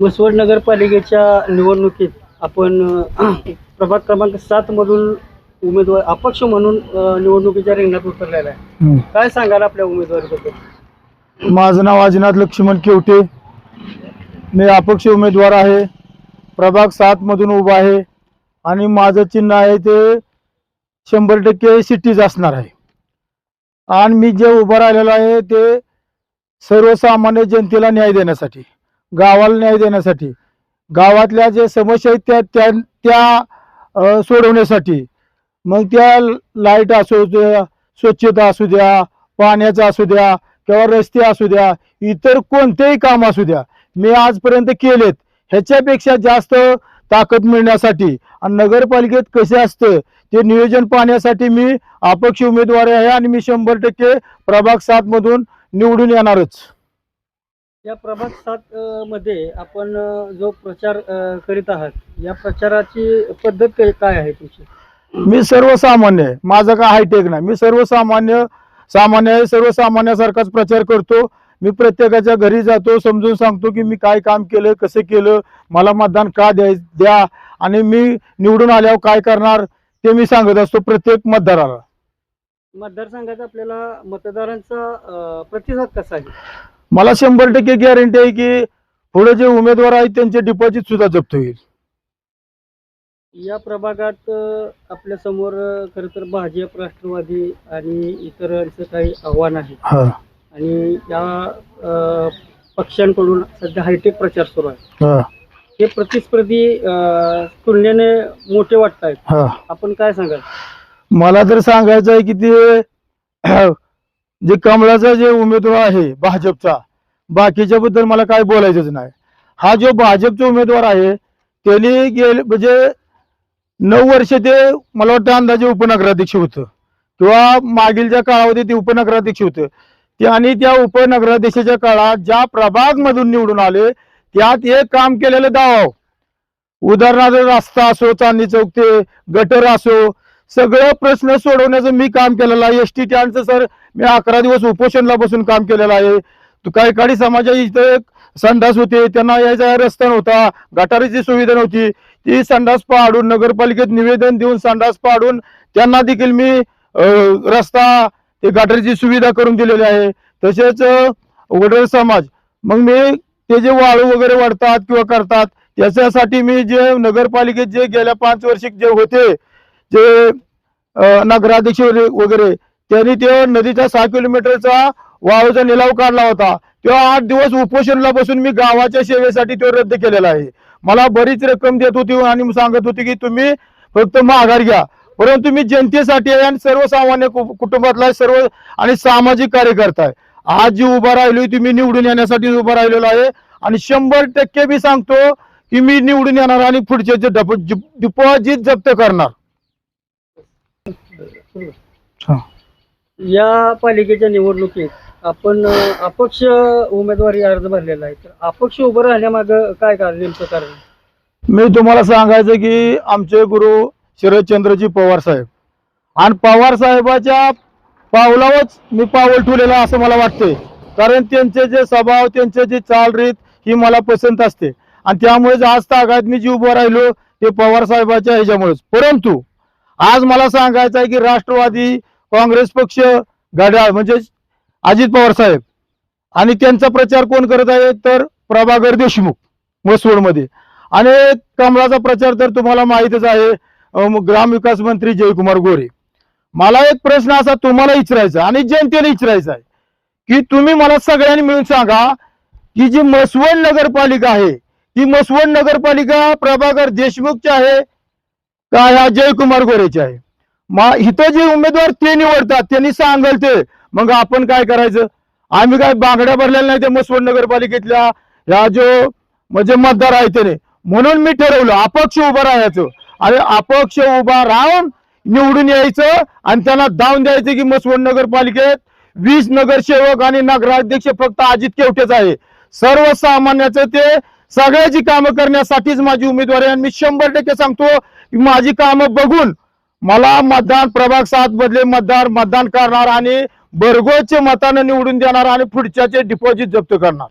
म्हसवड नगरपालिकेच्या निवडणुकीत आपण प्रभाग क्रमांक सात मधून उमेदवार अपक्ष म्हणून निवडणुकीच्या रिंगणात उतरलेला आहे. काय सांगाल आपल्या उमेदवारीबद्दल? माझं नाव आजीनाथ लक्ष्मण केवटे. मी अपक्ष उमेदवार आहे. प्रभाग सात मधून उभा आहे. आणि माझं चिन्ह आहे ते शंभर टक्के सिटीज असणार आहे. आणि मी जे उभं राहिलेलो आहे ते सर्वसामान्य जनतेला न्याय देण्यासाठी. गावाला न्याय देण्यासाठी. गावातल्या जे समस्या आहेत त्या त्या त्या सोडवण्यासाठी. मग त्या लाइट असू द्या स्वच्छता असू द्या पाण्याचं असू द्या किंवा रस्ते असू द्या इतर कोणतेही काम असू द्या मी आजपर्यंत केलेत. ह्याच्यापेक्षा जास्त ताकद मिळण्यासाठी आणि नगरपालिकेत कसे असतं ते नियोजन पाहण्यासाठी मी अपक्ष उमेदवार आहे आणि मी शंभर टक्के प्रभाग सातमधून निवडून येणारच. या प्रभाग सात अ, मध्ये आपण अ, जो प्रचार अ, करीत आहात या प्रचाराची पद्धत काय काय आहे तुमची? मी सर्वसामान्य आहे. माझं काय हायटेक नाही. मी सर्वसामान्य सामान्य आहे सर्वसामान्यासारखाच प्रचार करतो. मी प्रत्येकाच्या घरी जातो समजून सांगतो की मी काय काम केलं कसं केलं मला मतदान का द्याय द्या आणि मी निवडून आल्यावर काय करणार ते मी सांगत असतो प्रत्येक मतदाराला. मतदारसंघात आपल्याला मतदारांचा अ, प्रतिसाद कसा आहे? मला शंभर टक्के गॅरंटी आहे की पुढे जे उमेदवार आहेत त्यांचे डिपॉझिट सुद्धा जप्त होईल. या प्रभागात अ, आपल्यासमोर खर तर भाजप राष्ट्रवादी आणि इतरांचं काही आव्हान आहे. हा. आणि या अ, पक्षांकडून सध्या हायटेक प्रचार सुरू आहे. हा. हे प्रतिस्पर्धी अ, तुलनेने मोठे वाटत आहेत हा. आपण काय सांगाल? मला तर सांगायचं आहे की ते जे कमळाचा जे उमेदवार आहे भाजपचा बाकीच्या बद्दल मला काय बोलायचंच नाही. हा जो भाजपचा उमेदवार आहे त्यांनी गेले म्हणजे नऊ वर्ष ते मला वाटतं अंदाजे उपनगराध्यक्ष होतं. किंवा मागील ज्या काळामध्ये ते उपनगराध्यक्ष होतं. ते आणि त्या उपनगराध्यक्षाच्या काळात ज्या प्रभाग मधून निवडून आले त्यात एक काम केलेलं दावा. उदाहरणार्थ रस्ता असो चांदणी चौक ते गटर असो सगळं प्रश्न सोडवण्याचं मी काम केलेलं आहे. एस टी स्टँडचं सर मी अकरा दिवस उपोषणला बसून काम केलेलं आहे. काही काळी समाजाची इथं एक संडास होते त्यांना यायचा रस्ता नव्हता. गटारीची सुविधा नव्हती. ती संडास पाडून नगरपालिकेत निवेदन देऊन संडास पाडून त्यांना देखील मी रस्ता ते गटारीची सुविधा करून दिलेली आहे. तसेच वडर समाज. मग मी ते जे वाळू वगैरे वाढतात किंवा करतात त्याच्यासाठी मी जे नगरपालिकेत जे गेल्या पाच वर्षी जे होते जे नगराध्यक्ष वगैरे त्यांनी ते नदीच्या सहा किलोमीटरचा वाळूचा निलाव काढला होता. तेव्हा आठ दिवस उपोषणला बसून मी गावाच्या सेवेसाठी तो रद्द केलेला आहे. मला बरीच रक्कम देत होती आणि सांगत होती की तुम्ही फक्त माघार घ्या. परंतु मी जनतेसाठी आहे आणि सर्वसामान्य कु- कुटुंबातला सर्व आणि सामाजिक कार्यकर्ता आहे. आज जी उभा राहिलो तुम्ही निवडून येण्यासाठी उभा राहिलेलो आहे. आणि शंभर टक्के मी सांगतो की मी निवडून येणार आणि पुढचे जे डिपॉझिट जप्त करणार. या पालिकेच्या निवडणुकीत आपण अ, अपक्ष उमेदवारी अर्ज भरलेला आहे. तर अपक्ष उभं राहण्यामाग काय कारण नेमकं कारण? मी तुम्हाला सांगायचं की आमचे गुरु शरदचंद्रजी पवार साहेब. आणि पवार साहेबाच्या पावलावच मी पाऊल ठेवलेलं असं मला वाटतंय. कारण त्यांचे जे स्वभाव त्यांचे जे चालरीत ही मला पसंत असते. आणि त्यामुळेच आज तागायत मी जी उभं राहिलो ते पवार साहेबाच्या ह्याच्यामुळेच. परंतु आज मला सांगायचं आहे की राष्ट्रवादी काँग्रेस पक्ष घड्याळ म्हणजे अजित पवार साहेब आणि त्यांचा प्रचार कोण करत आहे तर प्रभाकर देशमुख मसवडमध्ये आणि कमळाचा प्रचार तर तुम्हाला माहितच आहे ग्रामविकास मंत्री जयकुमार गोरे. मला एक प्रश्न असा तुम्हाला विचारायचा आणि जनतेला विचारायचा आहे की तुम्ही मला सगळ्यांनी मिळून सांगा की जी मसवड नगरपालिका आहे ती मसवड नगरपालिका प्रभाकर देशमुखची आहे का ह्या जयकुमार गोरेचे आहे? मा इथं जे उमेदवार ते निवडतात त्यांनी सांगल ते मग आपण काय करायचं? आम्ही काय बांगड्या भरलेल्या नाही ते मसवड नगरपालिकेतल्या? ह्या जो म्हणजे मतदार आहे त्याने. म्हणून मी ठरवलं अपक्ष उभं राहायचं. आणि अपक्ष उभा राहून निवडून यायचं आणि त्यांना दावून द्यायचं की मसवड नगरपालिकेत वीस नगरसेवक आणि नगराध्यक्ष फक्त अजित केवटेच आहे. सर्वसामान्याचं ते सगळ्याची कामं करण्यासाठीच माझी उमेदवारी आहे. आणि मी शंभर टक्के सांगतो माझी कामं बघून मला मतदान प्रभाग सात बदले मतदार मतदान करणार आणि भरघोसच्या मतानं निवडून देणार आणि पुढच्याचे डिपॉझिट जप्त करणार.